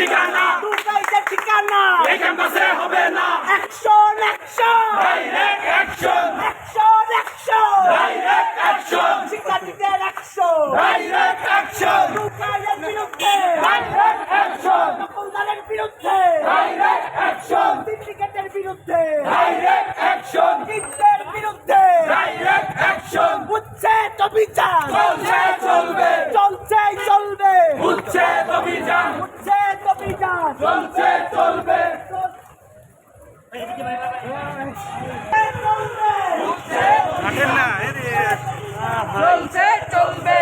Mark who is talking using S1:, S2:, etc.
S1: ঠিকানা।
S2: দুর্গাইদের ঠিকানা।
S1: এখানে হবে না।
S2: Action action.
S1: Direct action
S2: action action.
S1: Direct action
S2: শিক্ষার্থীদের অ্যাকশন।
S1: ডাইরেক্ট অ্যাকশন
S2: দুর্গাইদের বিরুদ্ধে।
S1: ডাইরেক্ট অ্যাকশন
S2: দখলদারের বিরুদ্ধে।
S1: ডাইরেক্ট অ্যাকশন
S2: সিন্ডিকেটের বিরুদ্ধে।
S1: ডাইরেক্ট অ্যাকশন
S2: বিরুদ্ধে।
S1: ডাইরেক্ট অ্যাকশন
S2: উচ্ছেদ অভিযান।
S1: চলছে চলবে
S2: চলছে চলবে
S1: উচ্ছেদ অভিযান
S2: উচ্ছেদ অভিযান
S1: চলছে চলবে
S2: চলবে
S3: কাটেন না এদিকে
S4: চলছে চলবে।